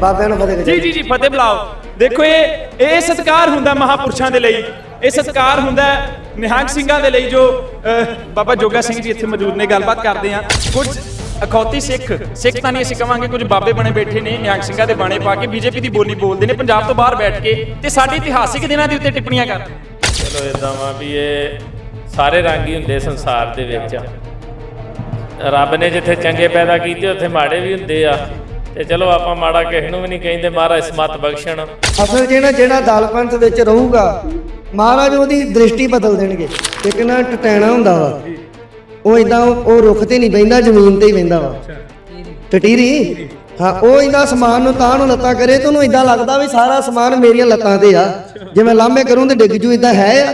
ਬਾਬਿਆਂ ਨੂੰ ਫਤਿਹ ਜੀ ਜੀ ਜੀ ਫਤਿਹ ਬੁਲਾਓ। ਦੇਖੋ ਇਹ ਇਹ ਸਤਕਾਰ ਹੁੰਦਾ ਮਹਾਪੁਰਸ਼ਾਂ ਦੇ ਲਈ। ਇਹ ਸਤਕਾਰ ਹੁੰਦਾ ਨਿਹੰਗ ਸਿੰਘਾਂ ਦੇ ਲਈ ਜੋ ਬਾਬਾ ਜੋਗਾ ਸਿੰਘ ਜੀ ਇੱਥੇ ਮੌਜੂਦ ਨੇ ਗੱਲਬਾਤ ਕਰਦੇ ਆ। ਕੁਝ ਅਖੌਤੀ ਸਿੱਖ ਸਿੱਖ ਤਾਂ ਨਹੀਂ ਅਸੀਂ ਕਵਾਂਗੇ ਕੁਝ ਬਾਬੇ ਬਣੇ ਬੈਠੇ ਨੇ ਨਿਹੰਗ ਸਿੰਘਾਂ ਦੇ ਬਾਣੇ ਪਾ ਕੇ ਬੀਜੇਪੀ ਦੀ ਬੋਲੀ ਬੋਲਦੇ ਨੇ ਪੰਜਾਬ ਤੋਂ ਬਾਹਰ ਬੈਠ ਕੇ ਤੇ ਸਾਡੇ ਇਤਿਹਾਸਿਕ ਦਿਨਾਂ ਦੇ ਉੱਤੇ ਟਿੱਪਣੀਆਂ ਕਰਦੇ। ਚਲੋ ਇਦਾਂ ਵਾ ਵੀ ਇਹ ਸਾਰੇ ਰੰਗ ਹੀ ਹੁੰਦੇ ਸੰਸਾਰ ਦੇ ਵਿੱਚ। ਰੱਬ ਨੇ ਜਿੱਥੇ ਚੰਗੇ ਪੈਦਾ ਕੀਤੇ ਉੱਥੇ ਮਾੜੇ ਵੀ ਹੁੰਦੇ ਆ। ਤੇ ਚਲੋ ਆਪਾਂ ਮਾੜਾ ਕਿਸੇ ਨੂੰ ਵੀ ਨਹੀਂ ਕਹਿੰਦੇ, ਮਹਾਰਾਜ ਸਮਤ ਬਖਸ਼ਣ। ਅਸਲ ਜਿਹੜਾ ਜਿਹੜਾ ਦਲ ਪੰਥ ਵਿੱਚ ਰਹੂਗਾ, ਮਹਾਰਾਜ ਉਹਦੀ ਦ੍ਰਿਸ਼ਟੀ ਬਦਲ ਦੇਣਗੇ। ਇੱਕ ਨਾ ਟਟੈਣਾ ਹੁੰਦਾ ਵਾ, ਉਹ ਇਦਾਂ ਉਹ ਰੁੱਖ ਤੇ ਨਹੀਂ ਬੈਂਦਾ ਜ਼ਮੀਨ ਤੇ ਹੀ ਬੈਂਦਾ ਵਾ। ਟਟੀਰੀ? ਹਾਂ, ਉਹ ਇਹਦਾ ਸਮਾਨ ਨੂੰ ਤਾਂ ਨੂੰ ਲੱਤਾਂ ਕਰੇ ਤੇ ਉਹਨੂੰ ਇਦਾਂ ਲੱਗਦਾ ਵੀ ਸਾਰਾ ਸਮਾਨ ਮੇਰੀਆਂ ਲੱਤਾਂ ਤੇ ਆ। ਜੇ ਮੈਂ ਲਾਂਬੇ ਕਰੂੰ ਤੇ ਡਿੱਗ ਜੂ ਇਦਾਂ ਹੈ ਆ।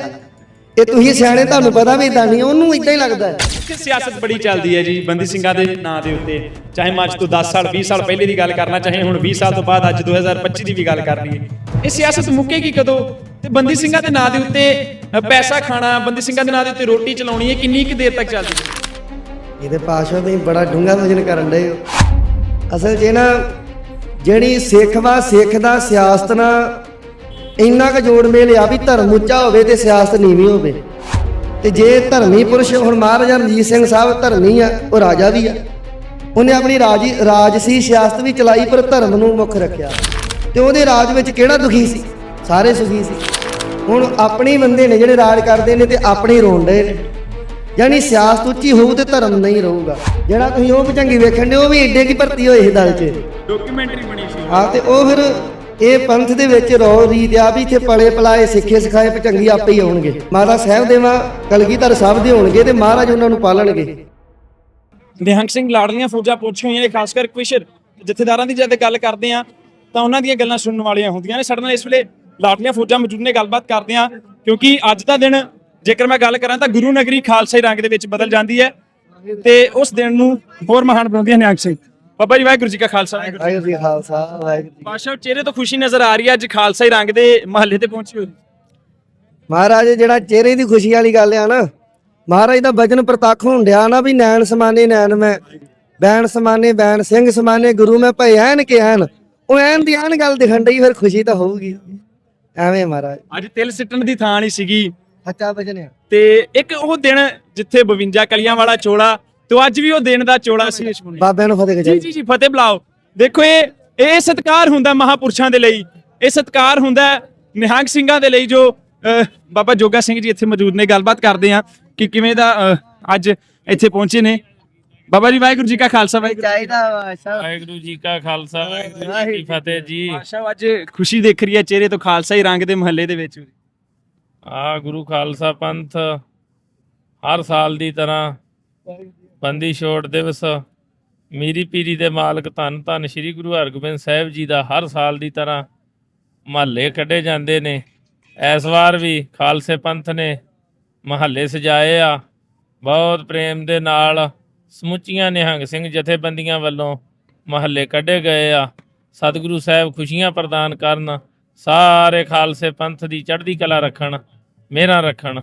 ਇਹ ਤੁਸੀਂ ਸਿਆਣੇ ਤੁਹਾਨੂੰ ਪਤਾ ਵੀ ਇਦਾਂ ਨਹੀਂ ਉਹਨੂੰ ਇਦਾਂ ਹੀ ਲੱਗਦਾ ਹੈ। ਕਿ ਸਿਆਸਤ ਬੜੀ ਚੱਲਦੀ ਹੈ ਜੀ? ਬੰਦੀ ਸਿੰਘਾਂ ਦੇ ਨਾਂ ਦੇ ਉੱਤੇ ਚਾਹੇ ਮੈਂ ਅੱਜ ਤੋਂ 10 ਸਾਲ 20 ਸਾਲ ਪਹਿਲੇ ਦੀ ਗੱਲ ਕਰਨਾ ਚਾਹੇ ਹੁਣ 20 ਸਾਲ ਤੋਂ ਬਾਅਦ ਅੱਜ 2025 ਦੀ ਵੀ ਗੱਲ ਕਰ ਲਈਏ ਇਹ ਸਿਆਸਤ ਮੁੱਕੇਗੀ ਕਦੋਂ? ਤੇ ਬੰਦੀ ਸਿੰਘਾਂ ਦੇ ਨਾਂ ਦੇ ਉੱਤੇ ਅ, ਪੈਸਾ ਖਾਣਾ ਬੰਦੀ ਸਿੰਘਾਂ ਦੇ ਨਾਂ ਦੇ ਉੱਤੇ ਰੋਟੀ ਚਲਾਉਣੀ ਇਹ ਕਿੰਨੀ ਕੁ ਦੇਰ ਤੱਕ ਚੱਲਦੀ ਹੈ? ਇਹਦੇ ਪਾਸ਼ਾ ਤੁਸੀਂ ਬੜਾ ਡੂੰਘਾ ਵਜਨ ਕਰਨ ਡਏ ਹੋ। ਅਸਲ 'ਚ ਇਹ ਨਾ ਜਿਹੜੀ ਸਿੱਖ ਵਾ ਸਿੱਖ ਦਾ ਸਿਆਸਤ ਨਾਲ ਇੰਨਾ ਕੁ ਜੋੜ ਮੇਲ ਆ ਵੀ ਧਰਮ ਉੱਚਾ ਹੋਵੇ ਤੇ ਸਿਆਸਤ ਨੀਵੀਂ ਹੋਵੇ। ਤੇ ਜੇ ਧਰਮੀ ਪੁਰਸ਼ ਹੁਣ ਮਹਾਰਾਜਾ ਰਣਜੀਤ ਸਿੰਘ ਸਾਹਿਬ ਧਰਮੀ ਆ ਉਹ ਰਾਜਾ ਵੀ ਆ। ਉਹਨੇ ਆਪਣੀ ਰਾਜੀ ਰਾਜਸੀ ਸਿਆਸਤ ਵੀ ਚਲਾਈ ਪਰ ਧਰਮ ਨੂੰ ਮੁੱਖ ਰੱਖਿਆ। ਤੇ ਉਹਦੇ ਰਾਜ ਵਿੱਚ ਕਿਹੜਾ ਦੁਖੀ ਸੀ? ਸਾਰੇ ਸੁਖੀ ਸੀ। ਹੁਣ ਆਪਣੇ ਬੰਦੇ ਨੇ ਜਿਹੜੇ ਰਾਜ ਕਰਦੇ ਨੇ ਤੇ ਆਪਣੇ ਡਏ ਨੇ। ਯਾਨੀ ਸਿਆਸਤ ਉੱਚੀ ਹੋਊ ਤੇ ਧਰਮ ਨਹੀਂ ਰਹੂਗਾ। ਜਿਹੜਾ ਤੁਸੀਂ ਉਹ ਭਜੰਗੀ ਵੇਖਣ ਦੇ ਉਹ ਵੀ ਏਡੇ ਕੀ ਭਰਤੀ ਹੋਏ ਸੀ ਦਲ 'ਚ। ਡਾਕੂਮੈਂਟਰੀ ਬਣੀ ਸੀ। ਹਾਂ ਤੇ ਉਹ ਫਿਰ ਇਹ ਪੰਥ ਦੇ ਵਿੱਚ ਰੋ ਰੀਤ ਆ ਵੀ ਇੱਥੇ ਪਲੇ ਪਲਾਏ, ਸਿੱਖੇ ਸਿਖਾਏ ਭਜੰਗੀ ਆਪੇ ਹੀ ਆਉਣਗੇ। ਮਾਤਾ ਸਾਹਿਬ ਦੇਵਾ ਕਲਗੀਧਰ ਸਾਹਿਬ ਦੇ ਹੋਣਗੇ ਤੇ ਮਹਾਰਾਜ ਉਹਨਾਂ ਨੂੰ ਪਾਲਣਗੇ। ਨਿਹੰਗ ਸਿੰਘ ਲਾੜਲੀਆਂ ਫੌਜਾਂ ਪਹੁੰਚੀਆਂ ਹੋਈਆਂ ਨੇ, ਖਾਸ ਕਰ ਕਵਿਸ਼ਰ ਜਥੇਦਾਰਾਂ ਦੀ ਜਦ ਗੱਲ ਕਰਦੇ ਆ, ਤਾਂ ਉਹਨਾਂ ਦੀਆਂ ਗੱਲਾਂ ਸੁਣਨ ਵਾਲੀਆਂ ਹੁੰਦੀਆਂ ਨੇ। ਸਾਡੇ ਨਾਲ ਇਸ ਵੇਲੇ ਲਾੜਲੀਆਂ ਫੌਜਾਂ ਮੌਜੂਦ ਨੇ, ਗੱਲਬਾਤ ਕਰਦੇ ਆ, ਕਿਉਂਕਿ ਅੱਜ ਦਾ ਦਿਨ, ਜੇਕਰ ਮੈਂ ਗੱਲ ਕਰਾਂ ਤਾਂ ਗੁਰੂ ਨਗਰੀ ਖਾਲਸੇ ਰੰਗ ਦੇ ਵਿੱਚ ਬਦਲ ਜਾਂਦੀ ਹੈ ਤੇ ਉਸ ਦਿਨ ਨੂੰ ਹੋਰ ਮਹਾਨ ਬਣਾਉਂਦੀ ਹੈ ਨਿਹੰਗ ਸਿੰਘ। ਬਾਬਾ ਜੀ ਵਾਹਿਗੁਰੂ ਜੀ ਕਾ ਖਾਲਸਾ। ਵਾਹਿਗੁਰੂ ਜੀ ਕੀ ਖਾਲਸਾ ਵਾਹਿਗੁਰੂ ਜੀ। ਪਾਤਸ਼ਾਹ ਚਿਹਰੇ ਤੋਂ ਖੁਸ਼ੀ ਨਜ਼ਰ ਆ ਰਹੀ ਹੈ ਅੱਜ ਖਾਲਸਾ ਹੀ ਰੰਗ ਦੇ ਮਹੱਲੇ ਤੇ ਪਹੁੰਚੀ ਹੋਈ ਮਹਾਰਾਜ ਜਿਹੜਾ ਚਿਹਰੇ ਦੀ ਖੁਸ਼ੀ ਵਾਲੀ ਗੱਲ ਆ ਨਾ ਮਹਾਰਾਜ ਦਾ ਬਚਨ ਪ੍ਰਤੱਖ ਹੋਣ ਡਿਆ ਨਾ ਵੀ ਨੈਣ ਸਮਾਨੇ ਨੈਣ ਮੈਂ ਬੈਣ ਸਮਾਨੇ ਬੈਣ ਸਿੰਘ ਸਮਾਨੇ ਗੁਰੂ ਮੈਂ ਭਈ ਐਨ ਕਿ ਐਨ। ਉਹ ਐਨ ਦੀ ਐਨ ਗੱਲ ਦਿਖਣ ਡਈ ਫਿਰ ਖੁਸ਼ੀ ਤਾਂ ਹੋਊਗੀ। ਐਵੇਂ ਮਹਾਰਾਜ। ਅੱਜ ਤਿਲ ਸਿੱਟਣ ਦੀ ਥਾਂ ਨਹੀਂ ਸੀਗੀ। ਸੱਚਾ ਬਚਨ ਆ। ਤੇ ਇੱਕ ਉਹ ਦਿਨ ਜਿੱਥੇ 52 ਕਲੀਆਂ ਵਾਲਾ ਚੋਲਾ ਤੇ ਅੱਜ ਵੀ ਉਹ ਦਿਨ ਦਾ ਚੋਲਾ ਸੀ। ਬਾਬਿਆਂ ਨੂੰ ਫਤਿਹ ਜੀ ਜੀ ਜੀ ਫਤਿਹ ਬੁਲਾਓ। ਦੇਖੋ ਇਹ ਇਹ ਸਤਕਾਰ ਹੁੰਦਾ ਮਹਾਪੁਰਸ਼ਾਂ ਦੇ ਲਈ। ਇਹ ਸਤਕਾਰ ਹੁੰਦਾ ਨਿਹੰਗ ਸਿੰਘਾਂ ਦੇ ਲਈ ਜੋ ਅਹ, ਬਾਬਾ ਜੋਗਾ ਸਿੰਘ ਜੀ ਇੱਥੇ ਮੌਜੂਦ ਨੇ। ਗੱਲਬਾਤ ਕਰਦੇ ਆ ਕਿ ਕਿਵੇਂ ਦਾ ਅਹ, ਅੱਜ ਇੱਥੇ ਪਹੁੰਚੇ ਨੇ। ਬਾਬਾ ਜੀ ਵਾਹਿਗੁਰੂ ਜੀ ਕਾ ਖਾਲਸਾ ਵਾਹਿਗੁਰੂ ਚਾਹੀਦਾ ਸਾਹਿਬ ਵਾਹਿਗੁਰੂ ਜੀ ਕਾ ਖਾਲਸਾ ਵਾਹਿਗੁਰੂ ਜੀ ਕੀ ਫਤਿਹ ਜੀ। ਆਸ਼ਾ ਅੱਜ ਖੁਸ਼ੀ ਦੇਖ ਰਹੀ ਹੈ ਚਿਹਰੇ ਤੋਂ ਖਾਲਸਾ ਹੀ ਰੰਗ ਦੇ ਮਹੱਲੇ ਦੇ ਵਿੱਚ। ਆ ਗੁਰੂ ਖਾਲਸਾ ਪੰਥ ਹਰ ਸਾਲ ਦੀ ਤਰ੍ਹਾਂ ਬੰਦੀ ਛੋੜ ਦਿਵਸ। ਮੀਰੀ ਪੀਰੀ ਦੇ ਮਾਲਕ ਧੰਨ ਧੰਨ ਸ੍ਰੀ ਗੁਰੂ ਹਰਗੋਬਿੰਦ ਸਾਹਿਬ ਜੀ ਦਾ ਹਰ ਸਾਲ ਦੀ ਤਰ੍ਹਾਂ ਮਹੱਲੇ ਕੱਢੇ ਜਾਂਦੇ ਨੇ। ਇਸ ਵਾਰ ਵੀ ਖਾਲਸੇ ਪੰਥ ਨੇ ਮਹੱਲੇ ਸਜਾਏ ਆ। ਬਹੁਤ ਪ੍ਰੇਮ ਦੇ ਨਾਲ ਸਮੁੱਚੀਆਂ ਨਿਹੰਗ ਸਿੰਘ ਜਥੇਬੰਦੀਆਂ ਵੱਲੋਂ ਮਹੱਲੇ ਕੱਢੇ ਗਏ ਆ। ਸਤਿਗੁਰੂ ਸਾਹਿਬ ਖੁਸ਼ੀਆਂ ਪ੍ਰਦਾਨ ਕਰਨ, ਸਾਰੇ ਖਾਲਸੇ ਪੰਥ ਦੀ ਚੜ੍ਹਦੀ ਕਲਾ ਰੱਖਣ, ਮਿਹਰਾਂ ਰੱਖਣ।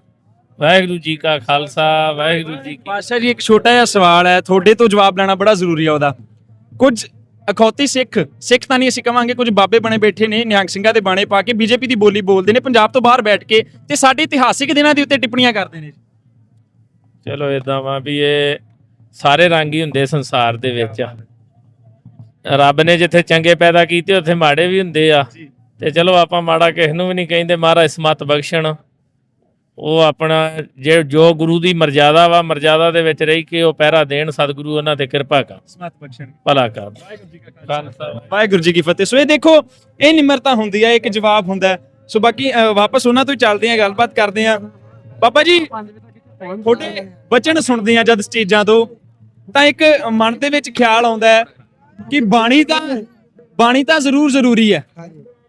ਵਾਹਿਗੁਰੂ ਜੀ ਕਾ ਖਾਲਸਾ ਵਾਹਿਗੁਰੂ ਜੀ ਕੀ ਪਾਸ਼ਾ ਜੀ ਇੱਕ ਛੋਟਾ ਜਿਹਾ ਸਵਾਲ ਹੈ ਤੁਹਾਡੇ ਤੋਂ ਜਵਾਬ ਲੈਣਾ ਬੜਾ ਜ਼ਰੂਰੀ ਹੈ ਉਹਦਾ। ਕੁਝ ਅਖੌਤੀ ਸਿੱਖ ਸਿੱਖ ਤਾਂ ਨਹੀਂ ਅਸੀਂ ਕਵਾਂਗੇ ਕੁਝ ਬਾਬੇ ਬਣੇ ਬੈਠੇ ਨੇ ਨਿਹੰਗ ਸਿੰਘਾਂ ਦੇ ਬਾਣੇ ਪਾ ਕੇ ਬੀਜੇਪੀ ਦੀ ਬੋਲੀ ਬੋਲਦੇ ਨੇ ਪੰਜਾਬ ਤੋਂ ਬਾਹਰ ਬੈਠ ਕੇ ਤੇ ਸਾਡੇ ਇਤਿਹਾਸਿਕ ਦਿਨਾਂ ਦੇ ਉੱਤੇ ਟਿੱਪਣੀਆਂ ਕਰਦੇ ਨੇ। ਚਲੋ ਇਦਾਂ ਵਾ ਵੀ ਇਹ ਸਾਰੇ ਰੰਗ ਹੀ ਹੁੰਦੇ ਸੰਸਾਰ ਦੇ ਵਿੱਚ ਰੱਬ ਨੇ ਜਿੱਥੇ ਚੰਗੇ ਪੈਦਾ ਕੀਤੇ ਉੱਥੇ ਮਾੜੇ ਵੀ ਹੁੰਦੇ ਆ। ਤੇ ਚਲੋ ਆਪਾਂ ਮਾੜਾ ਕਿਸੇ ਨੂੰ ਵੀ ਨਹੀਂ ਕਹਿੰਦੇ ਮਹਾਰਾਜ ਸਮਤ ਬਖਸ਼ਣ। ਉਹ ਆਪਣਾ ਜੇ ਜੋ ਗੁਰੂ ਦੀ ਮਰਜ਼ਾਦਾ ਵਾ ਮਰਜ਼ਾਦਾ ਦੇ ਵਿੱਚ ਰਹੀ ਕੇ ਉਹ ਪਹਿਰਾ ਦੇਣ ਸਤਿਗੁਰੂ ਉਹਨਾਂ ਤੇ ਕਿਰਪਾ ਕਰ। ਸਮਤ ਬਖਸ਼ਣ। ਭਲਾ ਕਰ। ਵਾਹਿਗੁਰੂ ਜੀ ਕੀ ਫਤਿਹ। ਸੋ ਇਹ ਦੇਖੋ ਇਹ ਨਿਮਰਤਾ ਹੁੰਦੀ ਹੈ ਇੱਕ ਜਵਾਬ ਹੁੰਦਾ। ਸੋ ਬਾਕੀ ਵਾਪਸ ਉਹਨਾਂ ਤੋਂ ਹੀ ਚੱਲਦੇ ਆਂ ਗੱਲਬਾਤ ਕਰਦੇ ਆਂ ਬਾਬਾ ਜੀ ਤੁਹਾਡੇ ਵਚਨ ਸੁਣਦੇ ਆ ਜਦ ਸਟੇਜਾਂ ਤੋਂ। ਤਾਂ ਇੱਕ ਮਨ ਦੇ ਵਿੱਚ ਖਿਆਲ ਆਉਂਦਾ ਹੈ ਕਿ ਬਾਣੀ ਤਾਂ ਬਾਣੀ ਤਾਂ ਜ਼ਰੂਰ ਜ਼ਰੂਰੀ ਹੈ।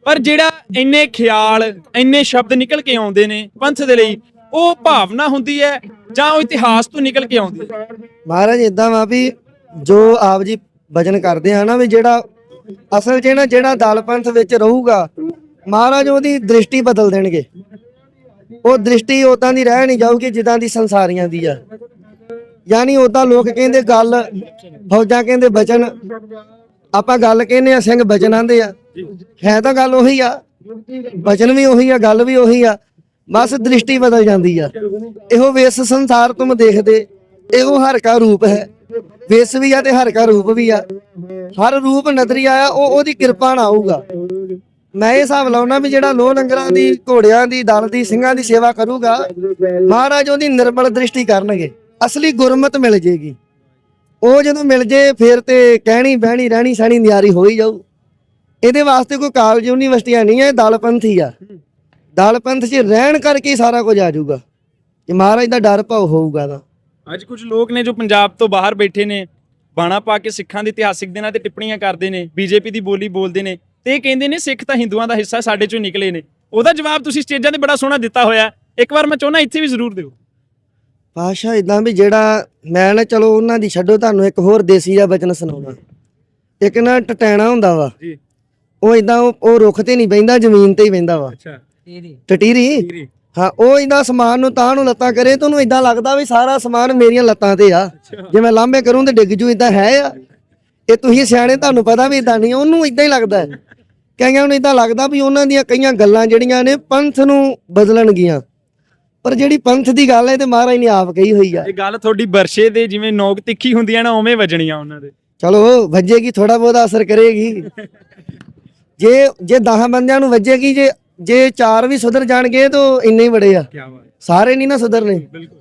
ਪਰ ਜਿਹੜਾ ਇੰਨੇ ਖਿਆਲ, ਇੰਨੇ ਸ਼ਬਦ ਨਿਕਲ ਕੇ ਆਉਂਦੇ ਨੇ ਪੰਥ ਦੇ ਲਈ, ਉਹ ਭਾਵਨਾ ਹੁੰਦੀ ਹੈ ਜਾਂ ਉਹ ਇਤਿਹਾਸ ਤੋਂ ਨਿਕਲ ਕੇ ਆਉਂਦੀ ਹੈ? ਮਹਾਰਾਜ ਇਦਾਂ ਵਾ ਵੀ ਜੋ ਆਪ ਜੀ ਭਜਨ ਕਰਦੇ ਆ ਨਾ ਵੀ ਜਿਹੜਾ ਅਸਲ 'ਚ ਨਾ ਜਿਹੜਾ ਦਲ ਪੰਥ ਵਿੱਚ ਰਹੂਗਾ, ਮਹਾਰਾਜ ਉਹਦੀ ਦ੍ਰਿਸ਼ਟੀ ਬਦਲ ਦੇਣਗੇ। ਉਹ ਦ੍ਰਿਸ਼ਟੀ ਉਦਾਂ ਦੀ ਰਹਿ ਨਹੀਂ ਜਾਊਗੀ ਜਿੱਦਾਂ ਦੀ ਸੰਸਾਰੀਆਂ ਦੀ ਆ। ਯਾਨੀ ਉਦਾਂ ਲੋਕ ਕਹਿੰਦੇ ਗੱਲ, ਫੌਜਾਂ ਕਹਿੰਦੇ ਬਚਨ ਆਪਾਂ ਗੱਲ ਕਹਿੰਦੇ ਆ ਸਿੰਘ ਬਚਨ ਆਂਦੇ ਆ। ਹੈ ਤਾਂ ਗੱਲ ਉਹੀ ਆ। ਬਚਨ ਵੀ ਉਹੀ ਆ ਗੱਲ ਵੀ ਉਹੀ ਆ। ਬਸ ਦ੍ਰਿਸ਼ਟੀ ਬਦਲ ਜਾਂਦੀ ਆ। ਇਹੋ ਵੇਸ ਸੰਸਾਰ ਤੁਮ ਦੇਖਦੇ। ਇਹੋ ਹਰ ਕਾ ਰੂਪ ਹੈ। ਵੇਸ ਵੀ ਆ ਤੇ ਹਰ ਕਾ ਰੂਪ ਵੀ ਆ। ਹਰ ਰੂਪ ਨਜ਼ਰੀ ਆਇਆ ਉਹ ਉਹਦੀ ਕਿਰਪਾ ਨਾਲ ਆਊਗਾ। ਮੈਂ ਇਹ ਹਿਸਾਬ ਲਾਉਣਾ ਵੀ ਜਿਹੜਾ ਲੋਹ ਲੰਗਰਾਂ ਦੀ ਘੋੜਿਆਂ ਦੀ ਦਲ ਦੀ ਸਿੰਘਾਂ ਦੀ ਸੇਵਾ ਕਰੂਗਾ ਮਹਾਰਾਜ ਉਹਦੀ ਨਿਰਮਲ ਦ੍ਰਿਸ਼ਟੀ ਕਰਨਗੇ। ਅਸਲੀ ਗੁਰਮਤ ਮਿਲ ਜੇਗੀ। ਉਹ ਜਦੋਂ ਮਿਲ ਜੇ, ਫਿਰ ਤੇ ਕਹਿਣੀ, ਬਹਿਣੀ, ਰਹਿਣੀ, ਸਹਿਣੀ, ਨਿਆਰੀ ਹੋ ਹੀ ਜਾਊ। ਇਹਦੇ ਵਾਸਤੇ ਕੋਈ ਕਾਲਜ ਯੂਨੀਵਰਸਿਟੀਆਂ ਨਹੀਂ ਹੈ, ਇਹ ਦਲ ਪੰਥੀ ਆ। ਦਲ ਪੰਥ 'ਚ ਰਹਿਣ ਕਰਕੇ ਹੀ ਸਾਰਾ ਕੁਝ ਆ ਜਾਊਗਾ। ਜੇ ਮਹਾਰਾਜ ਦਾ ਡਰ ਭਾਉ ਹੋਊਗਾ ਤਾਂ। ਅੱਜ ਕੁਝ ਲੋਕ ਨੇ ਜੋ ਪੰਜਾਬ ਤੋਂ ਬਾਹਰ ਬੈਠੇ ਨੇ, ਬਾਣਾ ਪਾ ਕੇ ਸਿੱਖਾਂ ਦੇ ਇਤਿਹਾਸਿਕ ਦਿਨਾਂ ਤੇ ਟਿੱਪਣੀਆਂ ਕਰਦੇ ਨੇ, ਬੀਜੇਪੀ ਦੀ ਬੋਲੀ ਬੋਲਦੇ ਨੇ, ਤੇ ਇਹ ਕਹਿੰਦੇ ਨੇ ਸਿੱਖ ਤਾਂ ਹਿੰਦੂਆਂ ਦਾ ਹਿੱਸਾ ਸਾਡੇ ਚੋਂ ਨਿਕਲੇ ਨੇ। ਉਹਦਾ ਜਵਾਬ ਤੁਸੀਂ ਸਟੇਜਾਂ ਤੇ ਬੜਾ ਸੋਹਣਾ ਦਿੱਤਾ ਹੋਇਆ ਇੱਕ ਵਾਰ ਮੈਂ ਚਾਹੁੰਦਾ ਇੱਥੇ ਵੀ ਜ਼ਰੂਰ ਦਿਓ। ਪਾਸ਼ਾ ਇਦਾਂ ਵੀ ਜਿਹੜਾ ਮੈਂ ਨਾ ਚਲੋ ਉਹਨਾਂ ਦੀ ਛੱਡੋ ਤੁਹਾਨੂੰ ਇੱਕ ਹੋਰ ਦੇਸੀ ਜਿਹਾ ਬਚਨ ਸੁਣਾਉਣਾ ਇੱਕ ਨਾ ਟਟੈਣਾ ਹੁੰਦਾ ਵਾ। ਜੀ। ਉਹ ਇਦਾਂ ਉਹ ਰੁੱਖ ਤੇ ਨਹੀਂ ਬਹਿੰਦਾ ਜ਼ਮੀਨ ਤੇ ਹੀ ਬਹਿੰਦਾ ਵਾ। ਅੱਛਾ। ਟਟੀਰੀ? ਹਾਂ ਉਹ ਇਦਾਂ ਸਮਾਨ ਨੂੰ ਤਾਂ ਨੂੰ ਲੱਤਾਂ ਕਰੇ ਤਾਂ ਉਹਨੂੰ ਇਦਾਂ ਲੱਗਦਾ ਵੀ ਸਾਰਾ ਸਮਾਨ ਮੇਰੀਆਂ ਲੱਤਾਂ ਤੇ ਆ। ਜੇ ਮੈਂ ਲਾਂਬੇ ਕਰੂੰ ਤੇ ਡਿੱਗ ਜੂ ਇਦਾਂ ਹੈ ਆ। ਇਹ ਤੁਸੀਂ ਸਿਆਣੇ ਤੁਹਾਨੂੰ ਪਤਾ ਵੀ ਇਦਾਂ ਨਹੀਂ ਉਹਨੂੰ ਇਦਾਂ ਹੀ ਲੱਗਦਾ ਹੈ। ਕਈਆਂ ਨੂੰ ਇਦਾਂ ਲੱਗਦਾ ਵੀ ਉਹਨਾਂ ਦੀਆਂ ਕਈਆਂ ਗੱਲਾਂ ਜਿਹੜੀਆਂ ਨੇ ਪੰਥ ਨੂੰ ਬਦਲਣਗੀਆਂ। ਪਰ ਜਿਹੜੀ ਪੰਥ ਦੀ ਗੱਲ ਹੈ ਤੇ ਮਹਾਰਾਜ ਨੇ ਆਪ ਕਹੀ ਹੋਈ ਆ। ਇਹ ਗੱਲ ਤੁਹਾਡੀ ਵਰਸ਼ੇ ਦੇ ਜਿਵੇਂ ਨੋਕ ਤਿੱਖੀ ਹੁੰਦੀਆਂ ਨਾ ਉਵੇਂ ਵੱਜਣੀਆਂ ਉਹਨਾਂ ਦੇ। ਚਲੋ ਵੱਜੇਗੀ ਥੋੜਾ ਬਹੁਤਾ ਅਸਰ ਕਰੇਗੀ। ਜੇ ਜੇ 10 ਬੰਦਿਆਂ ਨੂੰ ਵੱਜੇਗੀ ਜੇ ਜੇ ਚਾਰ ਵੀ ਸੁਧਰ ਜਾਣਗੇ ਤਾਂ ਇੰਨੇ ਹੀ ਬੜੇ ਆ। ਕੀ ਬਾਤ ਸਾਰੇ ਨਹੀਂ ਨਾ ਸੁਧਰਨੇ। ਬਿਲਕੁਲ।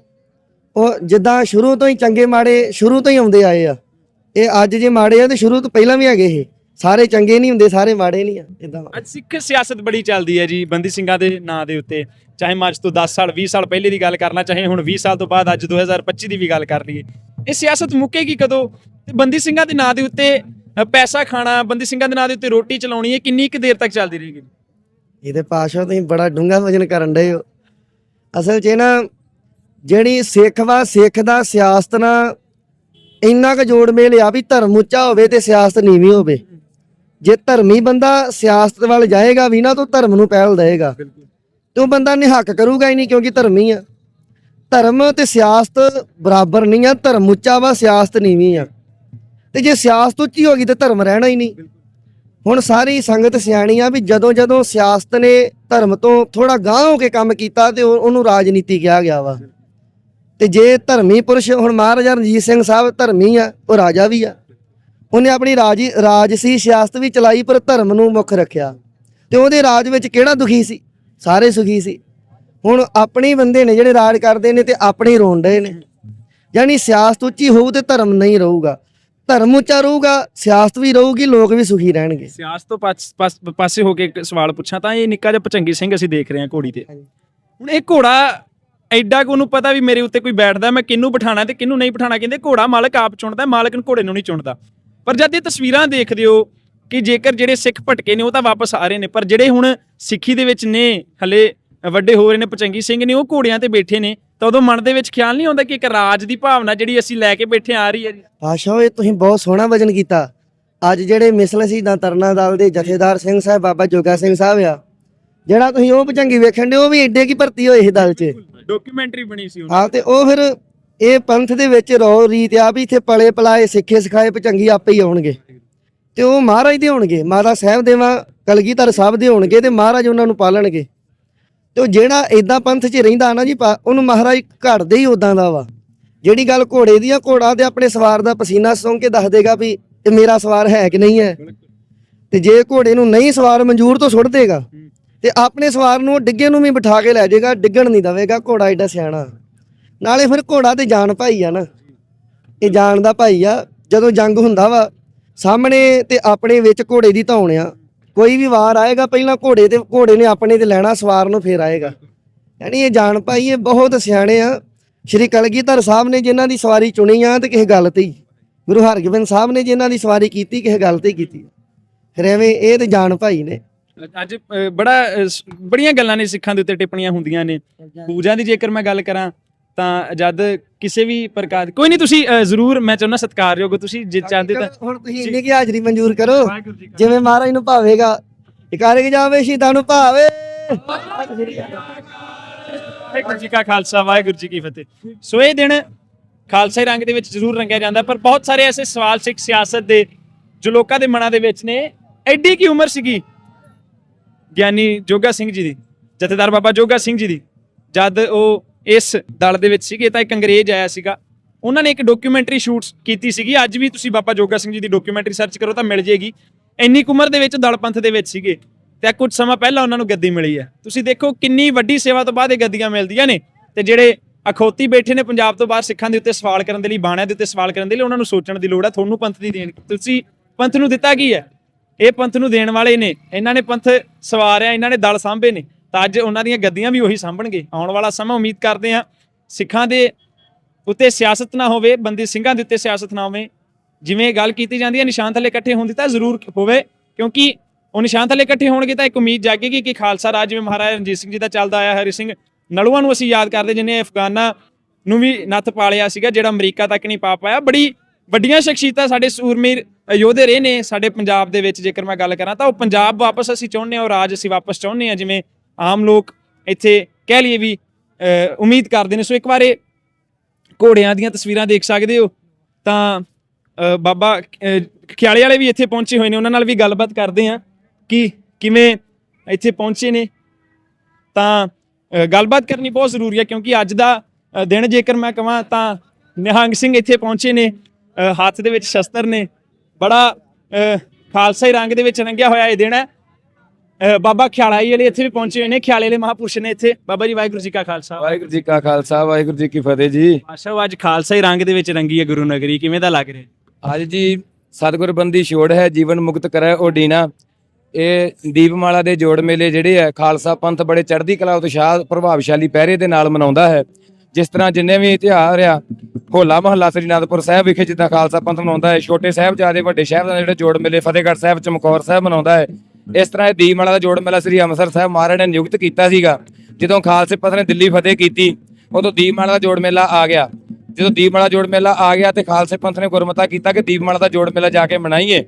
ਉਹ ਜਿੱਦਾਂ ਸ਼ੁਰੂ ਤੋਂ ਹੀ ਚੰਗੇ ਮਾੜੇ ਸ਼ੁਰੂ ਤੋਂ ਹੀ ਆਉਂਦੇ ਆਏ ਆ। ਇਹ ਅੱਜ ਜੇ ਮਾੜੇ ਆ ਤੇ ਸ਼ੁਰੂ ਤੋਂ ਪਹਿਲਾਂ ਵੀ ਹੈਗੇ ਇਹ। ਸਾਰੇ ਚੰਗੇ ਨਹੀਂ ਹੁੰਦੇ ਸਾਰੇ ਮਾੜੇ ਨਹੀਂ ਆ। ਇਦਾਂ ਅੱਜ ਸਿੱਖ ਸਿਆਸਤ ਬੜੀ ਚੱਲਦੀ ਹੈ ਜੀ ਬੰਦੀ ਸਿੰਘਾਂ ਦੇ ਨਾਂ ਦੇ ਉੱਤੇ। ਚਾਹੇ ਮੈਂ ਅੱਜ ਤੋਂ 10 ਸਾਲ 20 ਸਾਲ ਪਹਿਲੇ ਦੀ ਗੱਲ ਕਰਨਾ ਚਾਹੇ ਹੁਣ 20 ਸਾਲ ਤੋਂ ਬਾਅਦ ਅੱਜ 2025 ਦੀ ਵੀ ਗੱਲ ਕਰ ਲਈਏ। ਇਹ ਸਿਆਸਤ ਮੁੱਕੇਗੀ ਕਦੋਂ? ਤੇ ਬੰਦੀ ਸਿੰਘਾਂ ਦੇ ਨਾਂ ਦੇ ਉੱਤੇ ਪੈਸਾ ਖਾਣਾ ਬੰਦੀ ਸਿੰਘਾਂ ਦੇ ਨਾਂ ਦੇ ਉੱਤੇ ਰੋਟੀ ਚਲਾਉਣੀ ਇਹ ਕਿੰਨੀ ਕੁ ਦੇਰ ਤੱਕ ਚੱਲਦੀ ਰਹੇਗੀ? ਇਹਦੇ ਪਾਸ਼ਾ ਤੁਸੀਂ ਬੜਾ ਡੂੰਘਾ ਵਜਨ ਕਰਨ ਡਏ ਹੋ। ਅਸਲ 'ਚ ਇਹ ਨਾ ਜਿਹੜੀ ਸਿੱਖ ਵਾ ਸਿੱਖ ਦਾ ਸਿਆਸਤ ਨਾਲ ਇੰਨਾ ਕੁ ਜੋੜ ਮੇਲ ਆ ਵੀ ਧਰਮ ਉੱਚਾ ਹੋਵੇ ਤੇ ਸਿਆਸਤ ਨੀਵੀਂ ਹੋਵੇ। ਜੇ ਧਰਮੀ ਬੰਦਾ ਸਿਆਸਤ ਵੱਲ ਜਾਏਗਾ ਵੀ ਨਾ ਤਾਂ ਧਰਮ ਨੂੰ ਪਹਿਲ ਦੇਏਗਾ ਤੇ ਉਹ ਬੰਦਾ ਨਿਹੱਕ ਕਰੂਗਾ ਹੀ ਨਹੀਂ ਕਿਉਂਕਿ ਧਰਮੀ ਆ। ਧਰਮ ਤੇ ਸਿਆਸਤ ਬਰਾਬਰ ਨਹੀਂ ਆ, ਧਰਮ ਉੱਚਾ ਵਾ, ਸਿਆਸਤ ਨੀਵੀਂ ਆ। ਤੇ ਜੇ ਸਿਆਸਤ ਉੱਚੀ ਹੋ ਗਈ ਤੇ ਧਰਮ ਰਹਿਣਾ ਹੀ ਨਹੀਂ। ਹੁਣ ਸਾਰੀ ਸੰਗਤ ਸਿਆਣੀ ਆ ਵੀ ਜਦੋਂ ਜਦੋਂ ਸਿਆਸਤ ਨੇ ਧਰਮ ਤੋਂ ਥੋੜਾ ਗਾਂਹ ਹੋ ਕੇ ਕੰਮ ਕੀਤਾ ਤੇ ਉਹਨੂੰ ਰਾਜਨੀਤੀ ਕਿਹਾ ਗਿਆ ਵਾ। ਤੇ ਜੇ ਧਰਮੀ ਪੁਰਸ਼, ਹੁਣ ਮਹਾਰਾਜਾ ਰਣਜੀਤ ਸਿੰਘ ਸਾਹਿਬ ਧਰਮੀ ਆ, ਉਹ ਰਾਜਾ ਵੀ ਆ। ਉਹਨੇ ਆਪਣੀ ਰਾਜੀ ਰਾਜਸੀ ਸਿਆਸਤ ਵੀ ਚਲਾਈ ਪਰ ਧਰਮ ਨੂੰ ਮੁੱਖ ਰੱਖਿਆ। ਤੇ ਉਹਦੇ ਰਾਜ ਵਿੱਚ ਕਿਹੜਾ ਦੁਖੀ ਸੀ? ਸਾਰੇ ਸੁਖੀ ਸੀ। ਹੁਣ ਆਪਣੇ ਬੰਦੇ ਨੇ ਜਿਹੜੇ ਰਾਜ ਕਰਦੇ ਨੇ ਤੇ ਆਪਣੇ ਰੋਣ ਡਏ ਨੇ। ਯਾਨੀ ਸਿਆਸਤ ਉੱਚੀ ਹੋਊ ਤੇ ਧਰਮ ਨਹੀਂ ਰਹੂਗਾ। ਧਰਮ ਉੱਚਾ ਰਹੂਗਾ ਸਿਆਸਤ ਵੀ ਰਹੂਗੀ ਲੋਕ ਵੀ ਸੁਖੀ ਰਹਿਣਗੇ। ਸਿਆਸਤ ਤੋਂ ਪਾਸ- ਹੋ ਕੇ ਇੱਕ ਸਵਾਲ ਪੁੱਛਾਂ ਤਾਂ ਇਹ ਨਿੱਕਾ ਜਿਹਾ ਭਚੰਗੀ ਸਿੰਘ ਅਸੀਂ ਦੇਖ ਰਹੇ ਹਾਂ ਘੋੜੀ ਤੇ। ਹੁਣ ਇਹ ਘੋੜਾ ਐਡਾ ਕੋ ਨੂੰ ਪਤਾ ਵੀ ਮੇਰੇ ਉੱਤੇ ਕੋਈ ਬੈਠਦਾ ਮੈਂ ਕਿਹਨੂੰ ਬਿਠਾਣਾ ਤੇ ਕਿਹਨੂੰ ਨਹੀਂ ਬਿਠਾਣਾ? ਕਹਿੰਦੇ ਘੋੜਾ ਮਾਲਕ ਆਪ ਚੁਣਦਾ ਮਾਲਕ ਨੂੰ ਘੋੜੇ ਨੂੰ ਨਹੀਂ ਚੁਣਦਾ। ਪਰ ਜਦ ਇਹ ਤਸਵੀਰਾਂ ਦੇਖਦੇ ਹੋ ਕਿ ਜੇਕਰ ਜਿਹੜੇ ਸਿੱਖ ਭਟਕੇ ਨੇ ਉਹ ਤਾਂ ਵਾਪਸ ਆ ਰਹੇ ਨੇ ਪਰ ਜਿਹੜੇ ਹੁਣ ਸਿੱਖੀ ਦੇ ਵਿੱਚ ਨੇ ਹਲੇ ਵੱਡੇ ਹੋ ਰਹੇ ਨੇ ਪਚੰਗੀ ਸਿੰਘ ਨੇ ਉਹ ਘੋੜਿਆਂ ਤੇ ਬੈਠੇ ਨੇ ਤਾਂ ਉਦੋਂ ਮਨ ਦੇ ਵਿੱਚ ਖਿਆਲ ਨਹੀਂ ਆਉਂਦਾ ਕਿ ਇੱਕ ਰਾਜ ਦੀ ਭਾਵਨਾ ਜਿਹੜੀ ਅਸੀਂ ਲੈ ਕੇ ਬੈਠੇ ਆ ਰਹੀ ਹੈ ਜੀ। ਪਾਸ਼ਾ ਇਹ ਤੁਸੀਂ ਬਹੁਤ ਸੋਹਣਾ ਵਜਨ ਕੀਤਾ। ਅੱਜ ਜਿਹੜੇ ਮਿਸਲ ਸ਼ਹੀਦਾਂ ਤਰਨਾ ਦਲ ਦੇ ਜਥੇਦਾਰ ਸਿੰਘ ਸਾਹਿਬ ਬਾਬਾ ਜੋਗਾ ਸਿੰਘ ਸਾਹਿਬ ਆ ਜਿਹੜਾ ਤੁਸੀਂ ਉਹ ਭਜੰਗੀ ਵੇਖਣ ਦੇ ਉਹ ਵੀ ਏਡੇ ਕੀ ਭਰਤੀ ਹੋਏ ਇਹ ਦਲ 'ਚ। ਡਾਕੂਮੈਂਟਰੀ ਬਣੀ ਸੀ ਹਾਂ ਤੇ ਉਹ ਫਿਰ ਇਹ ਪੰਥ ਦੇ ਵਿੱਚ ਰੋ ਰੀਤ ਆ ਵੀ ਇੱਥੇ ਪਲੇ ਪਲਾਏ ਸਿੱਖੇ ਸਿਖਾਏ ਭਜੰਗੀ ਆਪੇ ਹੀ ਆਉਣਗੇ। ਤੇ ਉਹ ਮਹਾਰਾਜ ਦੇ ਹੋਣਗੇ, ਮਾਤਾ ਸਾਹਿਬ ਦੇਵਾ, ਕਲਗੀਧਰ ਸਾਹਿਬ ਦੇ ਹੋਣਗੇ ਤੇ ਮਹਾਰਾਜ ਉਹਨਾਂ ਨੂੰ ਪਾਲਣਗੇ। ਤੇ ਉਹ ਜਿਹੜਾ ਇਦਾਂ ਪੰਥ 'ਚ ਰਹਿੰਦਾ ਨਾ ਜੀ, ਪਾ- ਉਹਨੂੰ ਮਹਾਰਾਜ ਘੜਦੇ ਹੀ ਉਦਾਂ ਦਾ ਵਾ। ਜਿਹੜੀ ਗੱਲ ਘੋੜੇ ਦੀ ਆ ਘੋੜਾ ਤੇ ਆਪਣੇ ਸਵਾਰ ਦਾ ਪਸੀਨਾ ਸੁੰਘ ਕੇ ਦੱਸ ਦੇਗਾ ਵੀ ਇਹ ਮੇਰਾ ਸਵਾਰ ਹੈ ਕਿ ਨਹੀਂ ਹੈ। ਤੇ ਜੇ ਘੋੜੇ ਨੂੰ ਨਹੀਂ ਸਵਾਰ ਮਨਜ਼ੂਰ ਤੋਂ ਸੁੱਟ ਦੇਗਾ, ਤੇ ਆਪਣੇ ਸਵਾਰ ਨੂੰ ਡਿੱਗੇ ਨੂੰ ਵੀ ਬਿਠਾ ਕੇ ਲੈ ਜਾਏਗਾ, ਡਿੱਗਣ ਨਹੀਂ ਦਵੇਗਾ, ਘੋੜਾ ਏਡਾ ਸਿਆਣਾ। ਨਾਲੇ ਫਿਰ ਘੋੜਾ ਤੇ ਜਾਨ ਭਾਈ ਆ ਨਾ। ਇਹ ਜਾਨ ਦਾ ਭਾਈ ਆ, ਜਦੋਂ ਜੰਗ ਹੁੰਦਾ ਵਾ ਸਾਹਮਣੇ ਤੇ ਆਪਣੇ ਵਿੱਚ ਘੋੜੇ ਦੀ ਧੌਣ ਆ। ਕੋਈ ਵੀ ਵਾਰ ਆਏਗਾ ਪਹਿਲਾਂ ਘੋੜੇ ਤੇ ਘੋੜੇ ਨੇ ਆਪਣੇ ਤੇ ਲੈਣਾ ਸਵਾਰ ਨੂੰ ਫੇਰ ਆਏਗਾ। ਯਾਨੀ ਇਹ ਜਾਣ ਭਾਈ ਇਹ ਬਹੁਤ ਸਿਆਣੇ ਆ। ਸ਼੍ਰੀ ਕਲਗੀਧਰ ਸਾਹਿਬ ਨੇ ਜਿਨ੍ਹਾਂ ਦੀ ਸਵਾਰੀ ਚੁਣੀ ਆ ਤੇ ਕਿਸੇ ਗੱਲ ਤੇ ਹੀ। ਗੁਰੂ ਹਰਗੋਬਿੰਦ ਸਾਹਿਬ ਨੇ ਜਿਨ੍ਹਾਂ ਦੀ ਸਵਾਰੀ ਕੀਤੀ ਕਿਸੇ ਗੱਲ ਤੇ ਹੀ ਕੀਤੀ। ਫਿਰ ਐਵੇਂ ਇਹ ਤੇ ਜਾਣ ਭਾਈ ਨੇ। ਅੱਜ ਬੜਾ ਬੜੀਆਂ ਗੱਲਾਂ ਨੇ ਸਿੱਖਾਂ ਦੇ ਉੱਤੇ ਟਿੱਪਣੀਆਂ ਹੁੰਦੀਆਂ ਨੇ। ਪੂਜਾ ਦੀ ਜੇਕਰ ਮੈਂ ਗੱਲ ਕਰਾਂ ਤਾਂ ਜਦ ਕਿਸੇ ਵੀ ਪ੍ਰਕਾਰ ਕੋਈ ਨਹੀਂ ਤੁਸੀਂ ਅ, ਜ਼ਰੂਰ ਮੈਂ ਚਾਹੁੰਦਾ ਸਤਿਕਾਰਯੋਗ ਤੁਸੀਂ ਜੇ ਚਾਹਦੇ ਤਾਂ ਹੁਣ ਤੁਸੀਂ ਇੰਨੀ ਕੀ ਹਾਜ਼ਰੀ ਮਨਜ਼ੂਰ ਕਰੋ ਵਾਹਿਗੁਰੂ ਜੀ ਜਿਵੇਂ ਮਹਾਰਾਜ ਨੂੰ ਭਾਵੇਗਾ ਇਕਾਰੇ ਜਾਵੇ ਸ਼ਹੀਦਾਂ ਨੂੰ ਭਾਵੇ। ਵਾਹਿਗੁਰੂ ਜੀ ਕਾ ਖਾਲਸਾ ਵਾਹਿਗੁਰੂ ਜੀ ਕੀ ਫਤਿਹ। ਸੋ ਇਹ ਦਿਨ ਖਾਲਸਾਈ ਰੰਗ ਦੇ ਵਿੱਚ ਜ਼ਰੂਰ ਰੰਗਿਆ ਜਾਂਦਾ ਪਰ ਬਹੁਤ ਸਾਰੇ ਐਸੇ ਸਵਾਲ ਸਿੱਖ ਸਿਆਸਤ ਦੇ ਜੋ ਲੋਕਾਂ ਦੇ ਮਨਾਂ ਦੇ ਵਿੱਚ ਨੇ। ਐਡੀ ਕੀ ਉਮਰ ਸੀਗੀ? ਗਿਆਨੀ ਜੋਗਾ ਸਿੰਘ ਜੀ ਦੀ ਜਥੇਦਾਰ ਬਾਬਾ ਜੋਗਾ ਸਿੰਘ ਜੀ ਦੀ ਜਦ ਉਹ ਇਸ ਦਲ ਦੇ ਵਿੱਚ ਸੀਗੇ ਤਾਂ ਇੱਕ ਅੰਗਰੇਜ਼ ਆਇਆ ਸੀਗਾ। ਉਹਨਾਂ ਨੇ ਇੱਕ ਡਾਕੂਮੈਂਟਰੀ ਸ਼ੂਟ ਕੀਤੀ ਸੀਗੀ। ਅੱਜ ਵੀ ਤੁਸੀਂ ਬਾਬਾ ਜੋਗਾ ਸਿੰਘ ਜੀ ਦੀ ਡਾਕੂਮੈਂਟਰੀ ਸਰਚ ਕਰੋ ਤਾਂ ਮਿਲ ਜੇਗੀ। ਇੰਨੀ ਕੁ ਉਮਰ ਦੇ ਵਿੱਚ ਦਲ ਪੰਥ ਦੇ ਵਿੱਚ ਸੀਗੇ। ਤੇ ਕੁਝ ਸਮਾਂ ਪਹਿਲਾਂ ਉਹਨਾਂ ਨੂੰ ਗੱਦੀ ਮਿਲੀ ਹੈ। ਤੁਸੀਂ ਦੇਖੋ ਕਿੰਨੀ ਵੱਡੀ ਸੇਵਾ ਤੋਂ ਬਾਅਦ ਇਹ ਗੱਦੀਆਂ ਮਿਲਦੀਆਂ ਨੇ ਤੇ ਜਿਹੜੇ ਅਖੌਤੀ ਬੈਠੇ ਨੇ ਪੰਜਾਬ ਤੋਂ ਬਾਹਰ ਸਿੱਖਾਂ ਦੇ ਉੱਤੇ ਸਵਾਲ ਕਰਨ ਦੇ ਲਈ, ਬਾਣਿਆਂ ਦੇ ਉੱਤੇ ਸਵਾਲ ਕਰਨ ਦੇ ਲਈ, ਉਹਨਾਂ ਨੂੰ ਸੋਚਣ ਦੀ ਲੋੜ ਹੈ। ਤੁਹਾਨੂੰ ਪੰਥ ਦੀ ਦੇਣ ਤੁਸੀਂ ਪੰਥ ਨੂੰ ਦਿੱਤਾ ਕੀ ਹੈ? ਇਹ ਪੰਥ ਨੂੰ ਦੇਣ ਵਾਲੇ ਨੇ। ਇਹਨਾਂ ਨੇ ਪੰਥ ਸਵਾਰਿਆ, ਇਹਨਾਂ ਨੇ ਦਲ ਸਾਂਭੇ ਨੇ। ਤਾਂ ਅੱਜ ਉਹਨਾਂ ਦੀਆਂ ਗੱਦੀਆਂ ਵੀ ਉਹੀ ਸਾਂਭਣਗੇ। ਆਉਣ ਵਾਲਾ ਸਮਾਂ ਉਮੀਦ ਕਰਦੇ ਹਾਂ ਸਿੱਖਾਂ ਦੇ ਉੱਤੇ ਸਿਆਸਤ ਨਾ ਹੋਵੇ, ਬੰਦੀ ਸਿੰਘਾਂ ਦੇ ਉੱਤੇ ਸਿਆਸਤ ਨਾ ਹੋਵੇ। ਜਿਵੇਂ ਗੱਲ ਕੀਤੀ ਜਾਂਦੀ ਹੈ, ਨਿਸ਼ਾਨ ਥੱਲੇ ਇਕੱਠੇ ਹੋਣ ਦੀ ਤਾਂ ਜ਼ਰੂਰ ਹੋਵੇ, ਕਿਉਂਕਿ ਉਹ ਨਿਸ਼ਾਨ ਥੱਲੇ ਇਕੱਠੇ ਹੋਣਗੇ ਤਾਂ ਇੱਕ ਉਮੀਦ ਜਾਗੇਗੀ ਕਿ ਖਾਲਸਾ ਰਾਜ ਜਿਵੇਂ ਮਹਾਰਾਜਾ ਰਣਜੀਤ ਸਿੰਘ ਜੀ ਦਾ ਚੱਲਦਾ ਆਇਆ ਹਰੀ ਸਿੰਘ ਨਲੂਆ ਨੂੰ ਅਸੀਂ ਯਾਦ ਕਰਦੇ ਜਿਨੇ ਅਫਗਾਨਾ ਨੂੰ ਵੀ ਨੱਥ ਪਾਲਿਆ ਸੀਗਾ, ਜਿਹੜਾ ਅਮਰੀਕਾ ਤੱਕ ਨਹੀਂ ਪਾ ਪਾਇਆ। ਬੜੀ ਵੱਡੀਆਂ ਸ਼ਖਸੀਅਤਾਂ ਸਾਡੇ ਸੂਰਮੀਰ ਯੋਧੇ ਰਹੇ ਨੇ ਸਾਡੇ ਪੰਜਾਬ ਦੇ ਵਿੱਚ, ਜੇਕਰ ਮੈਂ ਗੱਲ ਕਰਾਂ ਤਾਂ ਉਹ ਪੰਜਾਬ ਵਾਪਸ ਅਸੀਂ ਚਾਹੁੰਦੇ ਹਾਂ, ਉਹ ਰਾਜ ਅਸੀਂ ਵਾਪਸ ਚਾਹੁੰਦੇ ਹਾਂ, ਜਿਵੇਂ ਆਮ ਲੋਕ ਇੱਥੇ ਕਹਿ ਲਈਏ ਵੀ ਉਮੀਦ ਕਰਦੇ ਨੇ। ਸੋ ਇੱਕ ਵਾਰੇ ਘੋੜਿਆਂ ਦੀਆਂ ਤਸਵੀਰਾਂ ਦੇਖ ਸਕਦੇ ਹੋ। ਤਾਂ ਬਾਬਾ ਖਿਆਲੇ ਵਾਲੇ ਵੀ ਇੱਥੇ ਪਹੁੰਚੇ ਹੋਏ ਨੇ। ਉਹਨਾਂ ਨਾਲ ਵੀ ਗੱਲਬਾਤ ਕਰਦੇ ਆ ਕਿ ਕਿਵੇਂ ਇੱਥੇ ਪਹੁੰਚੇ ਨੇ। ਤਾਂ ਗੱਲਬਾਤ ਕਰਨੀ ਬਹੁਤ ਜ਼ਰੂਰੀ ਹੈ ਕਿਉਂਕਿ ਅੱਜ ਦਾ ਦਿਨ ਜੇਕਰ ਮੈਂ ਕਹਾਂ ਤਾਂ ਨਿਹੰਗ ਸਿੰਘ ਇੱਥੇ ਪਹੁੰਚੇ ਨੇ। ਹੱਥ ਦੇ ਵਿੱਚ ਸ਼ਸਤਰ ਨੇ। ਬੜਾ ਖਾਲਸਾ ਹੀ ਰੰਗ ਦੇ ਵਿੱਚ ਰੰਗਿਆ ਹੋਇਆ ਇਹ ਦਿਨ ਹੈ। ਬਾਬਾ ਖਿਆਲਾਈ ਵਾਲੇ ਇੱਥੇ ਵੀ ਪਹੁੰਚੇ ਹੋਏ ਨੇ ਖਿਆਲੇ ਵਾਲੇ ਮਹਾਪੁਰਸ਼ ਨੇ ਇੱਥੇ। ਬਾਬਾ ਜੀ ਵਾਹਿਗੁਰੂ ਜੀ ਕਾ ਖਾਲਸਾ। ਵਾਹਿਗੁਰੂ ਜੀ ਕਾ ਖਾਲਸਾ ਵਾਹਿਗੁਰੂ ਜੀ ਕੀ ਫਤਿਹ ਜੀ। ਆਸ਼ਾ ਅੱਜ ਖਾਲਸਾਈ ਰੰਗ ਦੇ ਵਿੱਚ ਰੰਗੀ ਹੈ ਗੁਰੂ ਨਗਰੀ। ਕਿਵੇਂ ਦਾ ਲੱਗ ਰਿਹਾ? ਅੱਜ ਜੀ ਸਤਿਗੁਰ ਬੰਦੀ ਛੋੜ ਹੈ ਜੀਵਨ ਮੁਕਤ ਕਰੈ ਓਡੀਨਾ ਇਹ ਦੀਪਮਾਲਾ ਦੇ ਜੋੜ ਮੇਲੇ ਜਿਹੜੇ ਆ ਖਾਲਸਾ ਪੰਥ ਬੜੇ ਚੜ੍ਹਦੀ ਕਲਾ ਉਤਸ਼ਾਹ ਪ੍ਰਭਾਵਸ਼ਾਲੀ ਪਹਿਰੇ ਦੇ ਨਾਲ ਮਨਾਉਂਦਾ ਹੈ। ਜਿਸ ਤਰ੍ਹਾਂ ਜਿੰਨੇ ਵੀ ਤਿਉਹਾਰ ਆ ਹੋਲਾ ਮਹੱਲਾ ਸ੍ਰੀ ਅਨੰਦਪੁਰ ਸਾਹਿਬ ਵਿਖੇ ਜਿੱਦਾਂ ਖਾਲਸਾ ਪੰਥ ਮਨਾਉਂਦਾ ਹੈ ਛੋਟੇ ਸਾਹਿਬਜ਼ਾਦੇ ਵੱਡੇ ਸਾਹਿਬਜ਼ਾਦੇ ਜਿਹੜੇ ਜੋੜ ਮੇਲੇ ਫਤਿਹਗੜ੍ਹ ਸਾਹਿਬ ਚਮਕੌਰ ਸਾਹਿਬ ਮਨਾਉਂਦਾ ਹੈ। ਇਸ ਤਰ੍ਹਾਂ ਇਹ ਦੀਪਮਾਲਾ ਦਾ ਜੋੜ ਮੇਲਾ ਸ੍ਰੀ ਅੰਮ੍ਰਿਤਸਰ ਸਾਹਿਬ ਮਹਾਰਾਜ ਨੇ ਨਿਯੁਕਤ ਕੀਤਾ ਸੀਗਾ। ਜਦੋਂ ਖਾਲਸੇ ਪੰਥ ਨੇ ਦਿੱਲੀ ਫਤਿਹ ਕੀਤੀ, ਉਦੋਂ ਦੀਪਮਾਲਾ ਦਾ ਜੋੜ ਮੇਲਾ ਆ ਗਿਆ। ਜਦੋਂ ਦੀਪਮਾਲਾ ਜੋੜ ਮੇਲਾ ਆ ਗਿਆ ਤੇ ਖਾਲਸੇ ਪੰਥ ਨੇ ਗੁਰਮਤਾ ਕੀਤਾ ਕਿ ਦੀਪਮਾਲਾ ਦਾ ਜੋੜ ਮੇਲਾ ਜਾ ਕੇ ਮਨਾਈਏ।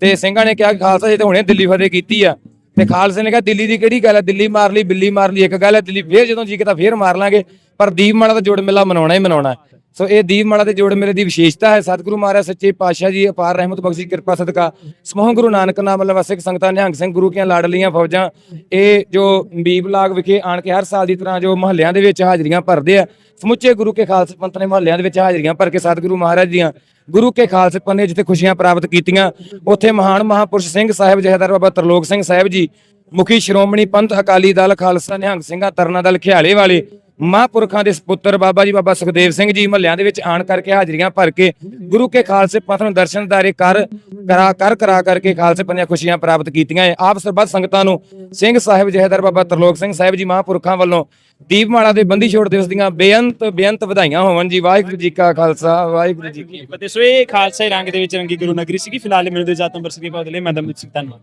ਤੇ ਸਿੰਘਾਂ ਨੇ ਕਿਹਾ ਕਿ ਖਾਲਸਾ ਜੀ ਤੇ ਹੁਣੇ ਦਿੱਲੀ ਫਤਿਹ ਕੀਤੀ ਆ। ਤੇ ਖਾਲਸੇ ਨੇ ਕਿਹਾ, ਦਿੱਲੀ ਦੀ ਕਿਹੜੀ ਗੱਲ ਹੈ ਦਿੱਲੀ ਮਾਰ ਲਈ, ਬਿੱਲੀ ਮਾਰ ਲਈ, ਇੱਕ ਗੱਲ ਹੈ ਦਿੱਲੀ ਫੇਰ ਜਦੋਂ ਜੀ ਕੀਤਾ ਫੇਰ ਮਾਰ ਲਾਂਗੇ। ਪਰ ਦੀਪਮਾਲਾ ਦਾ ਜੋੜ ਮੇਲਾ ਮਨਾਉਣਾ ਹੀ ਮਨਾਉਣਾ। ਸੋ ਇਹ ਦੀਪਮਾਲਾ ਦੇ ਜੋੜ ਮੇਲੇ ਦੀ ਵਿਸ਼ੇਸ਼ਤਾ ਹੈ। ਸਤਿਗੁਰੂ ਮਹਾਰਾਜ, ਸੱਚੇ ਪਾਤਸ਼ਾਹ ਜੀ, ਅਪਾਰ ਰਹਿਮਤ ਬਖਸ਼ੀ ਕਿਰਪਾ, ਸਦਕਾ। ਸਮੂਹ ਗੁਰੂ ਨਾਨਕ ਨਾਮ ਵੱਲੋਂ ਸੰਗਤਾਂ ਨਿਹੰਗ ਸਿੰਘ ਗੁਰੂ ਕੀਆਂ ਲਾਡਲੀਆਂ ਫੌਜਾਂ। ਇਹ ਜੋ ਬੀਬ ਲਾਗ ਵਿਖੇ ਆਣ ਕੇ ਹਰ ਸਾਲ ਦੀ ਤਰ੍ਹਾਂ ਜੋ ਮਹੱਲਿਆਂ ਦੇ ਵਿੱਚ ਹਾਜ਼ਰੀਆਂ ਭਰਦੇ ਆ, ਸਮੁੱਚੇ ਗੁਰੂ ਕੇ ਖਾਲਸੇ ਪੰਥ ਨੇ ਮਹੱਲਿਆਂ ਦੇ ਵਿੱਚ ਹਾਜ਼ਰੀਆਂ ਭਰ ਕੇ ਸਤਿਗੁਰੂ ਮਹਾਰਾਜ ਦੀਆਂ ਗੁਰੂ ਕੇ ਖਾਲਸੇ ਪੰਥ ਨੇ ਜਿੱਥੇ ਖੁਸ਼ੀਆਂ ਪ੍ਰਾਪਤ ਕੀਤੀਆਂ, ਉੱਥੇ ਮਹਾਨ ਮਹਾਪੁਰਸ਼ ਸਿੰਘ ਸਾਹਿਬ ਜਹੇਦਾਰ ਬਾਬਾ ਤਰਲੋਕ ਸਿੰਘ ਸਾਹਿਬ ਜੀ, ਮੁਖੀ ਸ਼੍ਰੋਮਣੀ ਪੰਥ ਅਕਾਲੀ ਦਲ ਖਾਲਸਾ ਨਿਹੰਗ ਸਿੰਘਾਂ ਤਰਨਾ ਦਲ ਖਿਆਲੇ ਵਾਲੇ ਮਹਾਂਪੁਰਖਾਂ ਦੇ ਸਪੁੱਤਰ ਬਾਬਾ ਜੀ, ਬਾਬਾ ਸੁਖਦੇਵ ਸਿੰਘ ਜੀ ਮਹੱਲਿਆਂ ਦੇ ਵਿੱਚ ਆਣ ਕਰਕੇ ਹਾਜ਼ਰੀਆਂ ਭਰ ਕੇ ਗੁਰੂ ਕੇ ਖਾਲਸੇ ਪੰਥ ਨੂੰ ਦਰਸ਼ਨਦਾਰੇ ਕਰ, ਕਰਾ ਕਰ, ਕਰਾ ਕਰਕੇ ਖਾਲਸੇ ਪੰਥ ਖੁਸ਼ੀਆਂ ਪ੍ਰਾਪਤ ਕੀਤੀਆਂ ਆਪ ਸਰਬੱਤ ਸੰਗਤਾਂ ਨੂੰ ਸਿੰਘ ਸਾਹਿਬ ਜਹੇਦਾਰ ਬਾਬਾ ਤਰਲੋਕ ਸਿੰਘ ਸਾਹਿਬ ਜੀ ਮਹਾਂਪੁਰਖਾਂ ਵੱਲੋਂ ਦੀਪਮਾਲਾ ਦੇ ਬੰਦੀ ਛੋੜ ਦਿਵਸ ਦੀਆਂ ਬੇਅੰਤ ਬੇਅੰਤ ਵਧਾਈਆਂ ਹੋਵਨ ਜੀ। ਵਾਹਿਗੁਰੂ ਜੀ ਕਾ ਖਾਲਸਾ, ਵਾਹਿਗੁਰੂ ਜੀ ਕੀ ਫਤਿਹ। ਸੋ ਇਹ ਖਾਲਸਾ ਰੰਗ ਦੇ ਵਿੱਚ ਰੰਗੀ ਗੁਰੂ ਨਗਰੀ ਸੀਗੀ। ਫਿਲਹਾਲ ਮਿਲਦੇ ਜਾਤ ਨੰਬਰ ਸ੍ਰੀ ਪਾਉ ਲਈ ਮੈਂ ਦਮਜੀਤ ਸਿੰਘ ਧੰਨਵਾਦ।